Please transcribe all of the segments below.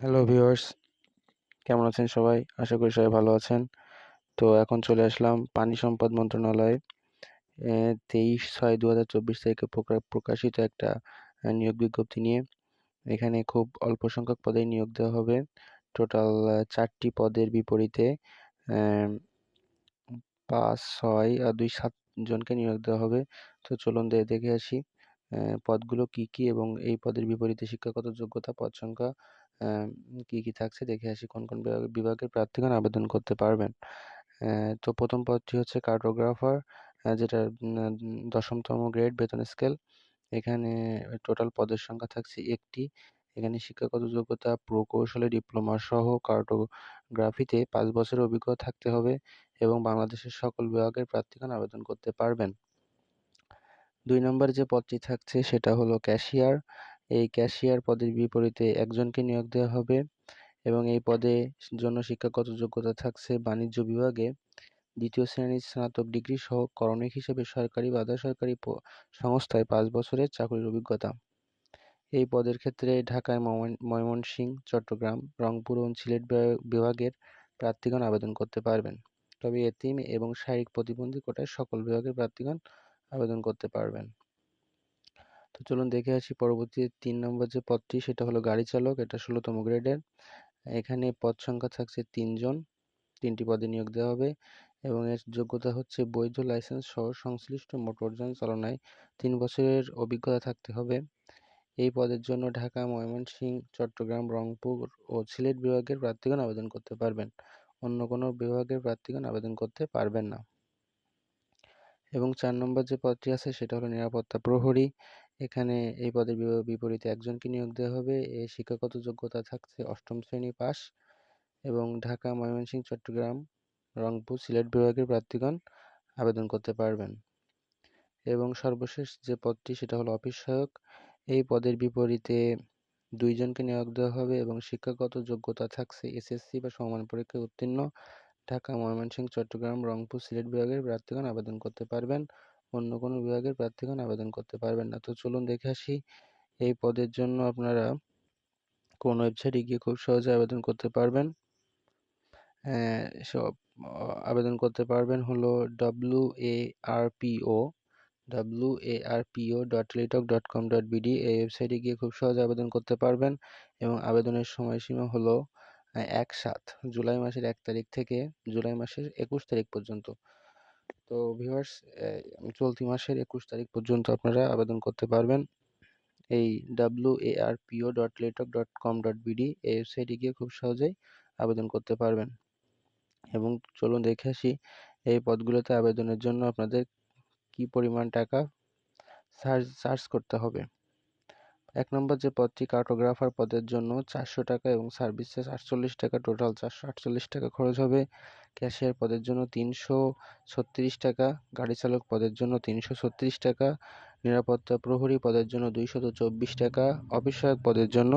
Hello viewers কেমন আছেন সবাই? আশা করি সবাই ভালো আছেন। তো এখন চলে আসলাম পানি সম্পদ মন্ত্রণালয়ে। তেইশ ছয় দু হাজার চব্বিশ তারিখে প্রকাশিত একটা নিয়োগ বিজ্ঞপ্তি নিয়ে। এখানে খুব অল্প সংখ্যক পদে নিয়োগ দেওয়া হবে। টোটাল চারটি পদের বিপরীতে পাঁচ, ছয় আর দুই, সাত জনকে নিয়োগ দেওয়া হবে। তো চলুন দেখে আসি পদগুলো কি কি এবং এই পদের বিপরীতে শিক্ষাগত যোগ্যতা, পদ সংখ্যা কি কি থাকছে দেখে আসি কোন কোন বিভাগের প্রার্থীগণ আবেদন করতে পারবেন। তো প্রথম পদটি হচ্ছে কার্টোগ্রাফার যেটা দশমতম গ্রেড বেতন স্কেল। এখানে টোটাল পদের সংখ্যা থাকছে একটি। এখানে শিক্ষাগত যোগ্যতা, প্রকৌশলী ডিপ্লোমা সহ কার্টোগ্রাফিতে পাঁচ বছরের অভিজ্ঞতা থাকতে হবে এবং বাংলাদেশের সকল বিভাগের প্রার্থীগণ আবেদন করতে পারবেন। দুই নম্বর যে পদটি থাকছে সেটা হলো ক্যাশিয়ার। এই ক্যাশিয়ার পদের বিপরীতে একজনকে নিয়োগ দেওয়া হবে এবং এই পদে জন্য শিক্ষাগত যোগ্যতা থাকছে বাণিজ্য বিভাগে দ্বিতীয় শ্রেণির স্নাতক ডিগ্রি সহ করণিক হিসেবে সরকারি বা সরকারি সংস্থায় পাঁচ বছরের চাকরির অভিজ্ঞতা। এই পদের ক্ষেত্রে ঢাকায় ময়মনসিংহ, চট্টগ্রাম, রংপুর এবং সিলেট বিভাগের প্রার্থীগণ আবেদন করতে পারবেন। তবে এতিম এবং শারীরিক প্রতিবন্ধী কোটায় সকল বিভাগের প্রার্থীগণ আবেদন করতে পারবেন। তো চলুন দেখে আসি পরবর্তী তিন নম্বর যে পদটি, সেটা হলো গাড়ি চালক, এটা ষোলোতম গ্রেডের। এখানে পদ সংখ্যা থাকছে তিনজন তিনটি পদে নিয়োগ দেওয়া হবে এবং এর যোগ্যতা হচ্ছে বৈধ লাইসেন্স সহ সংশ্লিষ্ট মোটরযান চালনায় তিন বছরের অভিজ্ঞতা থাকতে হবে। এই পদের জন্য ঢাকা, ময়মনসিংহ, চট্টগ্রাম, রংপুর ও সিলেট বিভাগের প্রার্থীগণ আবেদন করতে পারবেন। অন্য কোনো বিভাগের প্রার্থীগণ আবেদন করতে পারবেন না। এবং চার নম্বর যে পদটি আছে, সেটা হলো নিরাপত্তা প্রহরী। এখানে এই পদের বিপরীতে একজনকে নিয়োগ দেওয়া হবে। এ শিক্ষাগত যোগ্যতা থাকছে অষ্টম শ্রেণি পাস এবং ঢাকা, ময়মনসিংহ, চট্টগ্রাম, রংপুর সিলেট বিভাগের প্রার্থীগণ আবেদন করতে পারবেন। এবং সর্বশেষ যে পদটি, সেটা হলো অফিস সহায়ক। এই পদের বিপরীতে দুইজনকে নিয়োগ দেওয়া হবে এবং শিক্ষাগত যোগ্যতা থাকছে এসএসসি বা সমান পরীক্ষায় উত্তীর্ণ। ঢাকা, ময়মনসিংহ, চট্টগ্রাম, রংপুর সিলেট বিভাগের প্রার্থীগণ আবেদন করতে পারবেন। অন্য কোনো বিভাগের প্রার্থীগণ আবেদন করতে পারবেন না। তো চলুন দেখে আসি, এই পদের জন্য আপনারা কোন ওয়েবসাইটে গিয়ে খুব সহজে আবেদন করতে পারবেন। সব আবেদন করতে পারবেন হলো W A R PO W A R PO dot Teletalk dot com dot BD এই ওয়েবসাইটে গিয়ে খুব সহজে আবেদন করতে পারবেন এবং আবেদনের সময়সীমা হলো এক সাত, জুলাই মাসের এক তারিখ থেকে জুলাই মাসের একুশ তারিখ পর্যন্ত। তো ভিউয়ার্স চলতি মাসের একুশ তারিখ পর্যন্ত আপনারা আবেদন করতে পারবেন। এই W A R PO dot Teletalk dot com dot BD এই ওয়েবসাইটে গিয়ে খুব সহজেই আবেদন করতে পারবেন। এবং চলুন দেখে আসি, এই পদগুলোতে আবেদনের জন্য আপনাদের কি পরিমাণ টাকা সার্চ করতে হবে। এক নম্বর যে পদটি কার্টোগ্রাফার পদের জন্য চারশো টাকা এবং সার্ভিস চার্জ আটচল্লিশ টাকা, টোটাল চারশো আটচল্লিশ টাকা খরচ হবে। ক্যাশিয়ার পদের জন্য তিনশো ছত্রিশ টাকা, গাড়ি চালক পদের জন্য তিনশো ছত্রিশ টাকা, নিরাপত্তা প্রহরী পদের জন্য দুইশত চব্বিশ টাকা অফিসহায়ক পদের জন্য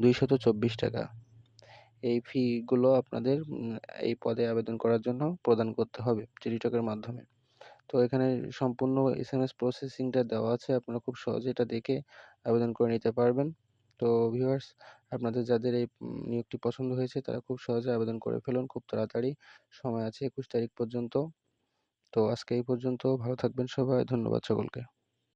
দুইশত চব্বিশ টাকা। এই ফিগুলো আপনাদের এই পদে আবেদন করার জন্য প্রদান করতে হবে টেলিটকের মাধ্যমে। তো এখানে সম্পূর্ণ এস এম এস প্রসেসিংটা দেওয়া আছে। আপনারা খুব সহজে এটা দেখে আবেদন করে নিতে পারবেন। তো ভিউয়ার্স আপনাদের যাদের এই নিয়োগটি পছন্দ হয়েছে, তারা খুব সহজে আবেদন করে ফেলুন। খুব তাড়াতাড়ি সময় আছে একুশ তারিখ পর্যন্ত। তো আজকে এই পর্যন্ত। ভালো থাকবেন সবাই। ধন্যবাদ সকলকে।